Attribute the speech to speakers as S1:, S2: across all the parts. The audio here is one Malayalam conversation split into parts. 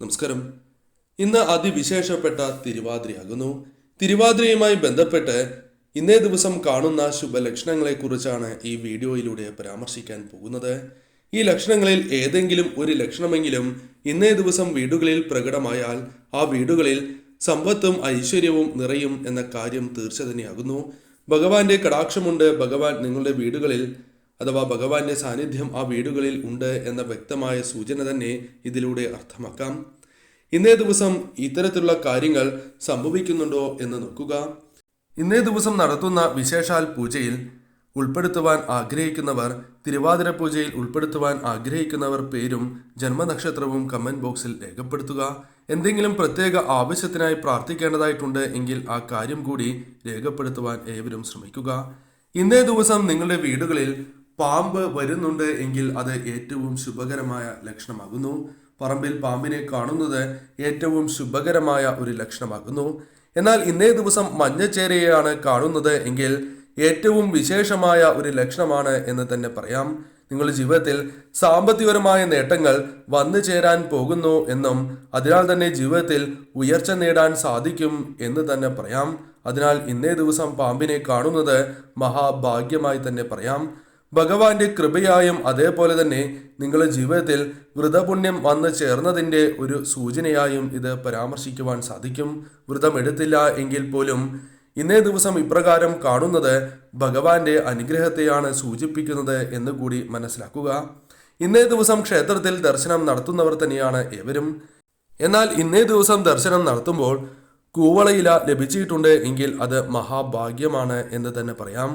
S1: നമസ്കാരം. ഇന്ന് അതിവിശേഷപ്പെട്ട തിരുവാതിരയാകുന്നു. തിരുവാതിരയുമായി ബന്ധപ്പെട്ട് ഇന്നേ ദിവസം കാണുന്ന ശുഭലക്ഷണങ്ങളെക്കുറിച്ചാണ് ഈ വീഡിയോയിലൂടെ പരാമർശിക്കാൻ പോകുന്നത്. ഈ ലക്ഷണങ്ങളിൽ ഏതെങ്കിലും ഒരു ലക്ഷണമെങ്കിലും ഇന്നേ ദിവസം വീടുകളിൽ പ്രകടമായാൽ ആ വീടുകളിൽ സമ്പത്തും ഐശ്വര്യവും നിറയും എന്ന കാര്യം തീർച്ച തന്നെയാകുന്നു. ഭഗവാന്റെ കടാക്ഷമുണ്ട് ഭഗവാൻ നിങ്ങളുടെ വീടുകളിൽ അഥവാ ഭഗവാന്റെ സാന്നിധ്യം ആ വീടുകളിൽ ഉണ്ട് എന്ന വ്യക്തമായ സൂചന തന്നെ ഇതിലൂടെ അർത്ഥമാക്കാം. ഇന്നേ ദിവസം ഇത്തരത്തിലുള്ള കാര്യങ്ങൾ സംഭവിക്കുന്നുണ്ടോ എന്ന് നോക്കുക. ഇന്നേ ദിവസം നടത്തുന്ന വിശേഷാൽ പൂജയിൽ ഉൾപ്പെടുത്തുവാൻ ആഗ്രഹിക്കുന്നവർ തിരുവാതിര പൂജയിൽ ഉൾപ്പെടുത്തുവാൻ ആഗ്രഹിക്കുന്നവർ പേരും ജന്മനക്ഷത്രവും കമന്റ് ബോക്സിൽ രേഖപ്പെടുത്തുക. എന്തെങ്കിലും പ്രത്യേക ആവശ്യത്തിനായി പ്രാർത്ഥിക്കേണ്ടതായിട്ടുണ്ട് എങ്കിൽ ആ കാര്യം കൂടി രേഖപ്പെടുത്തുവാൻ ഏവരും ശ്രമിക്കുക. ഇന്നേ ദിവസം നിങ്ങളുടെ വീടുകളിൽ പാമ്പ് വരുന്നുണ്ട് എങ്കിൽ അത് ഏറ്റവും ശുഭകരമായ ലക്ഷണമാകുന്നു. പറമ്പിൽ പാമ്പിനെ കാണുന്നത് ഏറ്റവും ശുഭകരമായ ഒരു ലക്ഷണമാകുന്നു. എന്നാൽ ഇന്നേ ദിവസം മഞ്ഞച്ചേരയെയാണ് കാണുന്നത് എങ്കിൽ ഏറ്റവും വിശേഷമായ ഒരു ലക്ഷണമാണ് എന്ന് തന്നെ പറയാം. നിങ്ങളുടെ ജീവിതത്തിൽ സാമ്പത്തികപരമായ നേട്ടങ്ങൾ വന്നു ചേരാൻ പോകുന്നു എന്നും അതിനാൽ തന്നെ ജീവിതത്തിൽ ഉയർച്ച നേടാൻ സാധിക്കും എന്ന് തന്നെ പറയാം. അതിനാൽ ഇന്നേ ദിവസം പാമ്പിനെ കാണുന്നത് മഹാഭാഗ്യമായി തന്നെ പറയാം. ഭഗവാന്റെ കൃപയായും അതേപോലെ തന്നെ നിങ്ങളുടെ ജീവിതത്തിൽ വ്രതപുണ്യം വന്നു ചേർന്നതിന്റെ ഒരു സൂചനയായും ഇത് പരാമർശിക്കുവാൻ സാധിക്കും. വ്രതം എടുത്തില്ല എങ്കിൽ പോലും ഇന്നേ ദിവസം ഇപ്രകാരം കാണുന്നത് ഭഗവാന്റെ അനുഗ്രഹത്തെയാണ് സൂചിപ്പിക്കുന്നത് എന്ന് കൂടി മനസ്സിലാക്കുക. ഇന്നേ ദിവസം ക്ഷേത്രത്തിൽ ദർശനം നടത്തുന്നവർ തന്നെയാണ് ഏവരും. എന്നാൽ ഇന്നേ ദിവസം ദർശനം നടത്തുമ്പോൾ കൂവളയില ലഭിച്ചിട്ടുണ്ട് എങ്കിൽ അത് മഹാഭാഗ്യമാണ് എന്ന് തന്നെ പറയാം.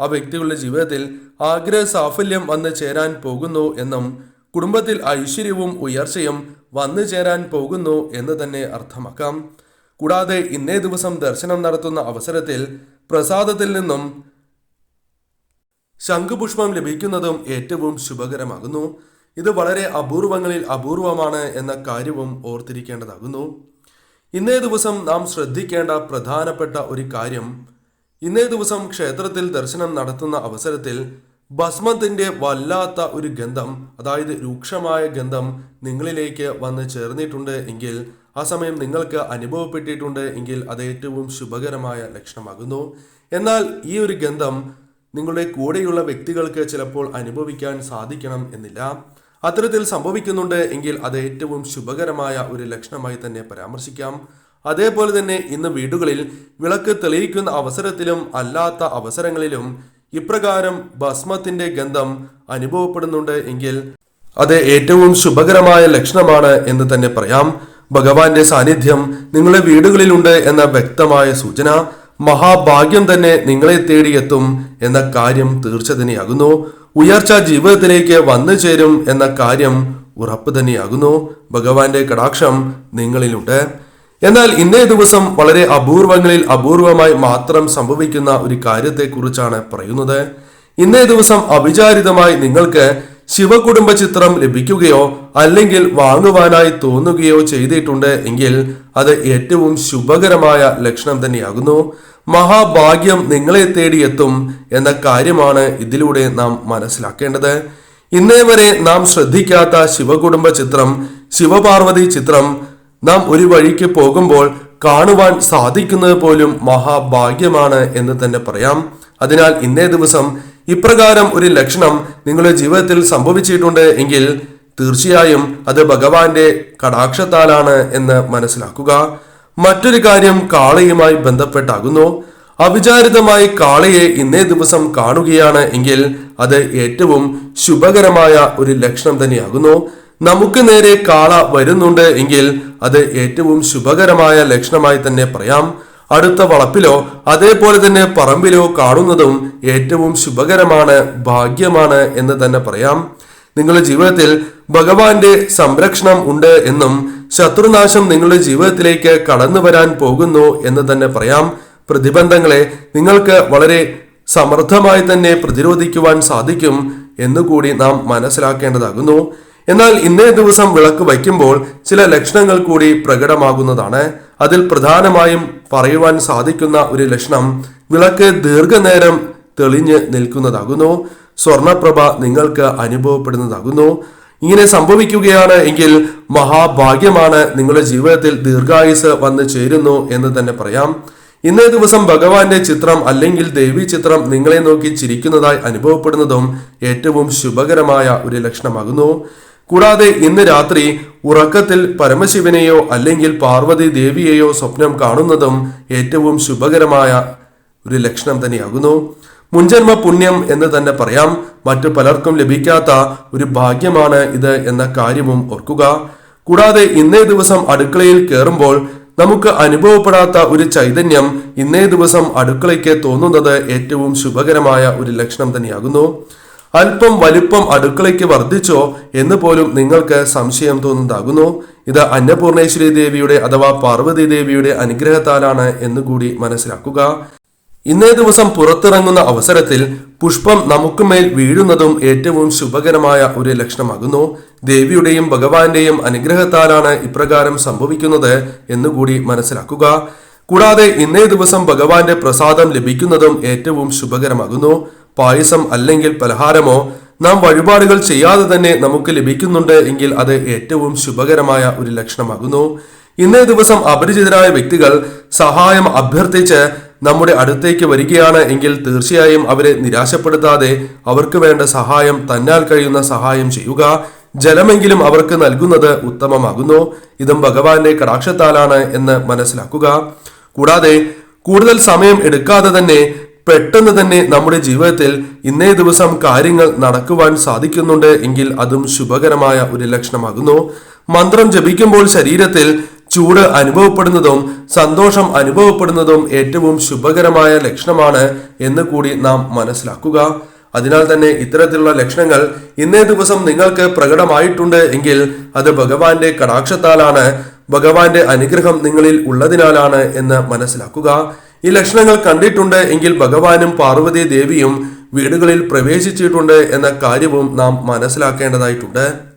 S1: ആ വ്യക്തികളുടെ ജീവിതത്തിൽ ആഗ്രഹ സാഫല്യം വന്നു ചേരാൻ പോകുന്നു എന്നും കുടുംബത്തിൽ ഐശ്വര്യവും ഉയർച്ചയും വന്നു ചേരാൻ പോകുന്നു എന്ന് തന്നെ അർത്ഥമാക്കാം. കൂടാതെ ഇന്നേ ദിവസം ദർശനം നടത്തുന്ന അവസരത്തിൽ പ്രസാദത്തിൽ നിന്നും ശംഖുപുഷ്പം ലഭിക്കുന്നതും ഏറ്റവും ശുഭകരമാകുന്നു. ഇത് വളരെ അപൂർവങ്ങളിൽ അപൂർവമാണ് എന്ന കാര്യവും ഓർത്തിരിക്കേണ്ടതാകുന്നു. ഇന്നേ ദിവസം നാം ശ്രദ്ധിക്കേണ്ട പ്രധാനപ്പെട്ട ഒരു കാര്യം ഇന്നേ ദിവസം ക്ഷേത്രത്തിൽ ദർശനം നടത്തുന്ന അവസരത്തിൽ ഭസ്മത്തിന്റെ വല്ലാത്ത ഒരു ഗന്ധം അതായത് രൂക്ഷമായ ഗന്ധം നിങ്ങളിലേക്ക് വന്ന് ചേർന്നിട്ടുണ്ട് എങ്കിൽ ആ സമയം നിങ്ങൾക്ക് അനുഭവപ്പെട്ടിട്ടുണ്ട് എങ്കിൽ അത് ഏറ്റവും ശുഭകരമായ ലക്ഷണമാകുന്നു. എന്നാൽ ഈ ഒരു ഗന്ധം നിങ്ങളുടെ കൂടെയുള്ള വ്യക്തികൾക്ക് ചിലപ്പോൾ അനുഭവിക്കാൻ സാധിക്കണം എന്നില്ല. അത്തരത്തിൽ സംഭവിക്കുന്നുണ്ട് എങ്കിൽ അത് ഏറ്റവും ശുഭകരമായ ഒരു ലക്ഷണമായി തന്നെ പരാമർശിക്കാം. അതേപോലെ തന്നെ ഇന്ന് വീടുകളിൽ വിളക്ക് തെളിയിക്കുന്ന അവസരത്തിലും അല്ലാത്ത അവസരങ്ങളിലും ഇപ്രകാരം ഭസ്മത്തിന്റെ ഗന്ധം അനുഭവപ്പെടുന്നുണ്ട് എങ്കിൽ അത് ഏറ്റവും ശുഭകരമായ ലക്ഷണമാണ് എന്ന് തന്നെ പറയാം. ഭഗവാന്റെ സാന്നിധ്യം നിങ്ങളുടെ വീടുകളിലുണ്ട് എന്ന വ്യക്തമായ സൂചന മഹാഭാഗ്യം തന്നെ നിങ്ങളെ തേടിയെത്തും എന്ന കാര്യം തീർച്ച തന്നെയാകുന്നു. ഉയർച്ച ജീവിതത്തിലേക്ക് വന്നു ചേരും എന്ന കാര്യം ഉറപ്പ് തന്നെയാകുന്നു. ഭഗവാന്റെ കടാക്ഷം നിങ്ങളിലുണ്ട്. എന്നാൽ ഇന്നേ ദിവസം വളരെ അപൂർവങ്ങളിൽ അപൂർവമായി മാത്രം സംഭവിക്കുന്ന ഒരു കാര്യത്തെക്കുറിച്ചാണ് പറയുന്നത്. ഇന്നേ ദിവസം അവിചാരിതമായി നിങ്ങൾക്ക് ശിവകുടുംബ ചിത്രം ലഭിക്കുകയോ അല്ലെങ്കിൽ വാങ്ങുവാനായി തോന്നുകയോ ചെയ്തിട്ടുണ്ട് എങ്കിൽ അത് ഏറ്റവും ശുഭകരമായ ലക്ഷണം തന്നെയാകുന്നു. മഹാഭാഗ്യം നിങ്ങളെ തേടിയെത്തും എന്ന കാര്യമാണ് ഇതിലൂടെ നാം മനസ്സിലാക്കേണ്ടത്. ഇന്നേ വരെ നാം ശ്രദ്ധിക്കാത്ത ശിവകുടുംബ ചിത്രം ശിവപാർവതി ചിത്രം നാം ഒരു വഴിക്ക് പോകുമ്പോൾ കാണുവാൻ സാധിക്കുന്നത് പോലും മഹാഭാഗ്യമാണ് എന്ന് തന്നെ പറയാം. അതിനാൽ ഇന്നേ ദിവസം ഇപ്രകാരം ഒരു ലക്ഷണം നിങ്ങളുടെ ജീവിതത്തിൽ സംഭവിച്ചിട്ടുണ്ട് എങ്കിൽ തീർച്ചയായും അത് ഭഗവാന്റെ കടാക്ഷത്താലാണ് എന്ന് മനസ്സിലാക്കുക. മറ്റൊരു കാര്യം കാളയുമായി ബന്ധപ്പെട്ടാകുന്നു. അവിചാരിതമായി കാളയെ ഇന്നേ ദിവസം കാണുകയാണ് എങ്കിൽ അത് ഏറ്റവും ശുഭകരമായ ഒരു ലക്ഷണം തന്നെയാകുന്നു. നമുക്ക് നേരെ കാള വരുന്നുണ്ട് എങ്കിൽ അത് ഏറ്റവും ശുഭകരമായ ലക്ഷണമായി തന്നെ പറയാം. അടുത്ത വളപ്പിലോ അതേപോലെ തന്നെ പറമ്പിലോ കാണുന്നതും ഏറ്റവും ശുഭകരമാണ് ഭാഗ്യമാണ് എന്ന് തന്നെ പറയാം. നിങ്ങളുടെ ജീവിതത്തിൽ ഭഗവാന്റെ സംരക്ഷണം ഉണ്ട് എന്നും ശത്രുനാശം നിങ്ങളുടെ ജീവിതത്തിലേക്ക് കടന്നു വരാൻ പോകുന്നു എന്ന് തന്നെ പറയാം. പ്രതിബന്ധങ്ങളെ നിങ്ങൾക്ക് വളരെ സമർത്ഥമായി തന്നെ പ്രതിരോധിക്കുവാൻ സാധിക്കും എന്നുകൂടി നാം മനസ്സിലാക്കേണ്ടതാകുന്നു. എന്നാൽ ഇന്നേ ദിവസം വിളക്ക് വയ്ക്കുമ്പോൾ ചില ലക്ഷണങ്ങൾ കൂടി പ്രകടമാകുന്നതാണ്. അതിൽ പ്രധാനമായും പറയുവാൻ സാധിക്കുന്ന ഒരു ലക്ഷണം വിളക്ക് ദീർഘനേരം തെളിഞ്ഞ് നിൽക്കുന്നതാകുന്നു. സ്വർണപ്രഭ നിങ്ങൾക്ക് അനുഭവപ്പെടുന്നതാകുന്നു. ഇങ്ങനെ സംഭവിക്കുകയാണ് എങ്കിൽ മഹാഭാഗ്യമാണ് നിങ്ങളുടെ ജീവിതത്തിൽ ദീർഘായുസ് വന്നു ചേരുന്നു എന്ന് തന്നെ പറയാം. ഇന്നേ ദിവസം ഭഗവാന്റെ ചിത്രം അല്ലെങ്കിൽ ദേവി ചിത്രം നിങ്ങളെ നോക്കി ചിരിക്കുന്നതായി അനുഭവപ്പെടുന്നതും ഏറ്റവും ശുഭകരമായ ഒരു ലക്ഷണമാകുന്നു. കൂടാതെ ഇന്ന് രാത്രി ഉറക്കത്തിൽ പരമശിവനെയോ അല്ലെങ്കിൽ പാർവതി ദേവിയെയോ സ്വപ്നം കാണുന്നതും ഏറ്റവും ശുഭകരമായ ഒരു ലക്ഷണം തന്നെയാകുന്നു. മുൻജന്മ പുണ്യം എന്ന് തന്നെ പറയാം. മറ്റു പലർക്കും ലഭിക്കാത്ത ഒരു ഭാഗ്യമാണ് ഇത് എന്ന കാര്യവും ഓർക്കുക. കൂടാതെ ഇന്നേ ദിവസം അടുക്കളയിൽ കയറുമ്പോൾ നമുക്ക് അനുഭവപ്പെടാത്ത ഒരു ചൈതന്യം ഇന്നേ ദിവസം അടുക്കളയ്ക്ക് തോന്നുന്നത് ഏറ്റവും ശുഭകരമായ ഒരു ലക്ഷണം തന്നെയാകുന്നു. അല്പം വലിപ്പം അടുക്കളയ്ക്ക് വർദ്ധിച്ചോ എന്ന് പോലും നിങ്ങൾക്ക് സംശയം തോന്നുന്നതാകുന്നു ഇത് അന്നപൂർണേശ്വരി ദേവിയുടെ അഥവാ പാർവതി ദേവിയുടെ അനുഗ്രഹത്താലാണ് എന്നുകൂടി മനസ്സിലാക്കുക. ഇന്നേ ദിവസം പുറത്തിറങ്ങുന്ന അവസരത്തിൽ പുഷ്പം നമുക്കുമേൽ വീഴുന്നതും ഏറ്റവും ശുഭകരമായ ഒരു ലക്ഷണമാകുന്നു. ദേവിയുടെയും ഭഗവാന്റെയും അനുഗ്രഹത്താലാണ് ഇപ്രകാരം സംഭവിക്കുന്നത് എന്നുകൂടി മനസ്സിലാക്കുക. കൂടാതെ ഇന്നേ ദിവസം ഭഗവാന്റെ പ്രസാദം ലഭിക്കുന്നതും ഏറ്റവും ശുഭകരമാകുന്നു. പായസം അല്ലെങ്കിൽ പലഹാരമോ നാം വഴിപാടുകൾ ചെയ്യാതെ തന്നെ നമുക്ക് ലഭിക്കുന്നുണ്ട് എങ്കിൽ അത് ഏറ്റവും ശുഭകരമായ ഒരു ലക്ഷണമാകുന്നു. ഇന്നേ ദിവസം അപരിചിതരായ വ്യക്തികൾ സഹായം അഭ്യർത്ഥിച്ച് നമ്മുടെ അടുത്തേക്ക് വരികയാണ് എങ്കിൽ തീർച്ചയായും അവരെ നിരാശപ്പെടുത്താതെ അവർക്ക് വേണ്ട സഹായം തന്നാൽ കഴിയുന്ന സഹായം ചെയ്യുക. ജലമെങ്കിലും അവർക്ക് നൽകുന്നത് ഉത്തമമാകുന്നു. ഇതും ഭഗവാന്റെ കടാക്ഷത്താലാണ് എന്ന് മനസ്സിലാക്കുക. കൂടാതെ കൂടുതൽ സമയം എടുക്കാതെ തന്നെ പെട്ടെന്ന് തന്നെ നമ്മുടെ ജീവിതത്തിൽ ഇന്നേ ദിവസം കാര്യങ്ങൾ നടക്കുവാൻ സാധിക്കുന്നുണ്ട് എങ്കിൽ അതും ശുഭകരമായ ഒരു ലക്ഷണമാകുന്നു. മന്ത്രം ജപിക്കുമ്പോൾ ശരീരത്തിൽ ചൂട് അനുഭവപ്പെടുന്നതും സന്തോഷം അനുഭവപ്പെടുന്നതും ഏറ്റവും ശുഭകരമായ ലക്ഷണമാണ് എന്ന് കൂടി നാം മനസ്സിലാക്കുക. അതിനാൽ തന്നെ ഇത്തരത്തിലുള്ള ലക്ഷണങ്ങൾ ഇന്നേ ദിവസം നിങ്ങൾക്ക് പ്രകടമായിട്ടുണ്ട് എങ്കിൽ അത് ഭഗവാന്റെ കടാക്ഷത്താലാണ് ഭഗവാന്റെ അനുഗ്രഹം നിങ്ങളിൽ ഉള്ളതിനാലാണ് എന്ന് മനസ്സിലാക്കുക. ഈ ലക്ഷണങ്ങൾ കണ്ടിട്ടുണ്ട് എങ്കിൽ ഭഗവാനും പാർവതി ദേവിയും വീടുകളിൽ പ്രവേശിച്ചിട്ടുണ്ട് എന്ന കാര്യവും നാം മനസ്സിലാക്കേണ്ടതായിട്ടുണ്ട്.